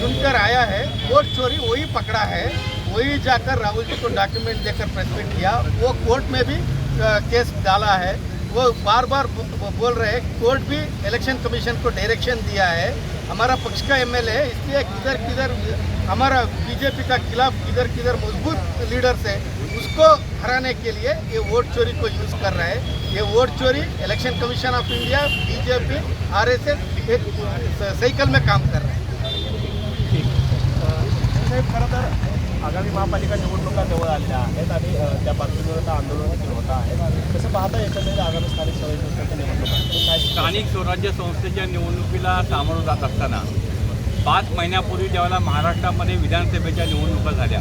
सुनकर आया है। वोट चोरी, वही पकड़ा है। वही जाकर राहुल जी को डॉक्यूमेंट देकर प्रेस किया। वो कोर्ट में भी केस डाला है। वो बार बार बोल रहे हैं, कोर्ट भी इलेक्शन कमीशन को डायरेक्शन दिया है। हमारा पक्ष का एमएलए है, इसलिए किधर किधर हमारा बीजेपी का खिलाफ किधर किधर मज़बूत लीडर्स है, उसको हराने के लिए ये वोट चोरी को यूज़ कर रहे है। ये वोट चोरी election commission of India BJP RSS एक साइकिल में काम कर रहे है। आगामी महापालिका निवडणुका जवळ आलेल्या आहेत आणि त्या पार्श्वभूमीवर आता आंदोलन देखील होत आहे. कसं पाहता एकंदरीत आगामी स्थानिक स्वराज्य संस्थेच्या निवडणुका? स्थानिक स्वराज्य संस्थेच्या निवडणुकीला सामोरं जात असताना पाच महिन्यापूर्वी ज्यावेळेला महाराष्ट्रामध्ये विधानसभेच्या निवडणुका झाल्या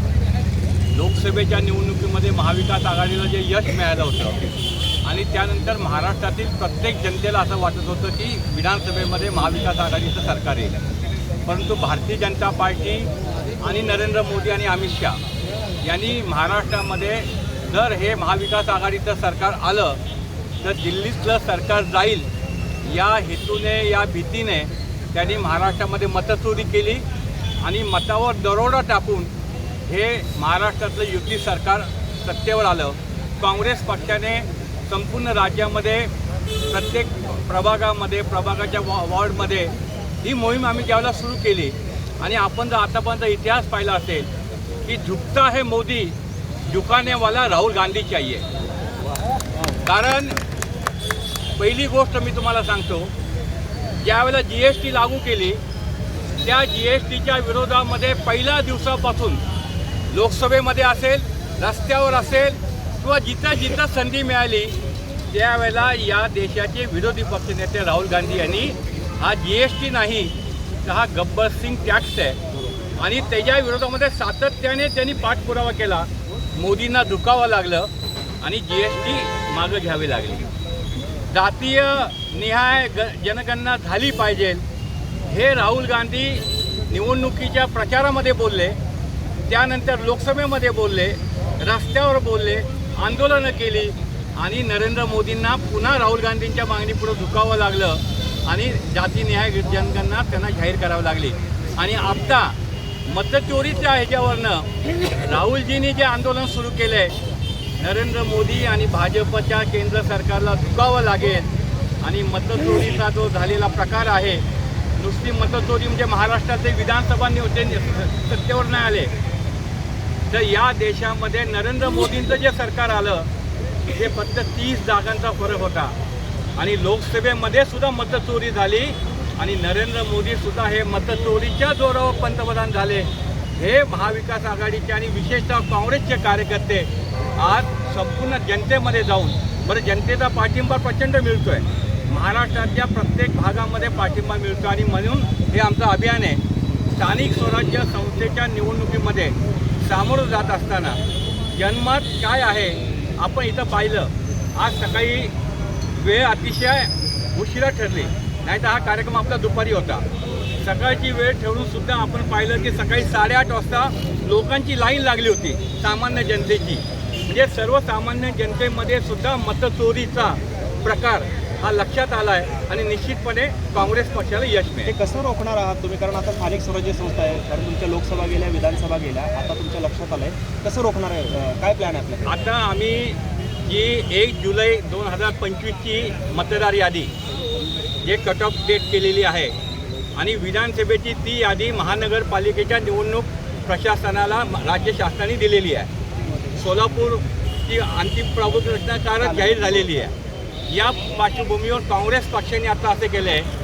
लोकसभेच्या निवडणुकीमध्ये महाविकास आघाडीला जे यश मिळालं होतं आणि त्यानंतर महाराष्ट्रातील प्रत्येक जनतेला असं वाटत होतं की विधानसभेमध्ये महाविकास आघाडीचं सरकार येईल. परंतु भारतीय जनता पार्टी आणि नरेंद्र मोदी आणि अमित शहा यांनी महाराष्ट्रामध्ये जर हे महाविकास आघाडीचं सरकार आलं तर दिल्लीतलं सरकार जाईल या हेतूने या भीतीने त्यांनी महाराष्ट्रामध्ये मतचोरी केली आणि मतावर दरोडा टाकून हे महाराष्ट्रातलं युती सरकार सत्तेवर आलं. काँग्रेस पक्षाने संपूर्ण राज्यामध्ये प्रत्येक प्रभागामध्ये प्रभागाच्या वॉ वॉर्डमध्ये ही मोहीम आम्ही ज्यावेळेला सुरू केली आणि आपण जर आतापर्यंत इतिहास पाहिला असेल की झुकता हे मोदी झुकानेवाला राहुल गांधी चाहिए कारण पहिली गोष्ट मी तुम्हाला सांगतो ज्यावेळेला जी एस टी लागू केली त्या जी एस टीच्या विरोधामध्ये पहिल्या दिवसापासून लोकसभेमध्ये असेल रस्त्यावर असेल किंवा जिथं जिथं संधी मिळाली त्यावेळेला या देशाचे विरोधी पक्षनेते राहुल गांधी यांनी हा जी एस टी नाही तर हा गब्बर सिंग टॅक्स आहे. आणि त्याच्या विरोधामध्ये सातत्याने त्यांनी पाठपुरावा केला. मोदींना दुखावं लागलं आणि जी एस टी मागं घ्यावी लागली. जातीय निहाय ग जनगणना झाली पाहिजे. हे राहुल गांधी निवडणुकीच्या प्रचारामध्ये बोलले. त्यानंतर लोकसभेमध्ये बोलले. रस्त्यावर बोलले. आंदोलनं केली. आणि नरेंद्र मोदींना पुन्हा राहुल गांधींच्या मागणीपुढं झुकावं लागलं. आणि जातीनिहाय जनगणना त्यांना जाहीर करावी लागली. आणि आता मतचोरीच्या ह्याच्यावरनं राहुलजींनी जे आंदोलन सुरू केलं आहे नरेंद्र मोदी आणि भाजपच्या केंद्र सरकारला झुकावं लागेल आणि मतचोरीचा जो झालेला प्रकार आहे नुसती मतचोरी म्हणजे महाराष्ट्राचे विधानसभा होते सत्तेवर नाही आले. तर या देशामध्ये नरेंद्र मोदींचं जे सरकार आलं हे फक्त तीस जागांचा फरक होता. आणि लोकसभेमध्ये सुद्धा मतचोरी झाली. आणि नरेंद्र मोदी सुद्धा हे मतचोरीच्या जोरावर पंतप्रधान झाले. हे महाविकास आघाडीचे आणि विशेषतः काँग्रेसचे कार्यकर्ते आज संपूर्ण जनतेमध्ये जाऊन बरं जनतेचा पाठिंबा प्रचंड मिळतोय. महाराष्ट्रातल्या प्रत्येक भागामध्ये पाठिंबा मिळतो आणि म्हणून हे आमचं अभियान आहे. स्थानिक स्वराज्य संस्थेच्या निवडणुकीमध्ये सामोरं जात असताना जन्मात काय आहे आपण इथं पाहिलं. आज सकाळी वेळ अतिशय उशिरा ठरली. नाही तर हा कार्यक्रम आपला दुपारी होता. सकाळची वेळ ठेवून सुद्धा आपण पाहिलं की सकाळी साडेआठ वाजता लोकांची लाईन लागली होती सामान्य जनतेची. म्हणजे सर्वसामान्य जनतेमध्ये सुद्धा मतचोरीचा प्रकार हा लक्षात आला आहे आणि निश्चितपणे काँग्रेस पक्षाला यश मिळेल. कसं रोखणार आहात तुम्ही? कारण आता स्थानिक स्वराज्य संस्था आहे कारण तुमच्या लोकसभा गेल्या विधानसभा गेल्या आता तुमच्या लक्षात आलंय. कसं रोखणार आहे? काय प्लॅन आहे आता आम्ही जी एक जुलै दोन हजार पंचवीसची मतदार यादी जे कट ऑफ डेट केलेली आहे. आणि विधानसभेची ती यादी महानगरपालिकेच्या निवडणूक प्रशासनाला राज्य शासनाने दिलेली आहे. सोलापूरची अंतिम प्रभुत्व रचना कारक जाहीर झालेली आहे. या पार्श्वभूमीवर काँग्रेस पक्षाने आता असे केले आहे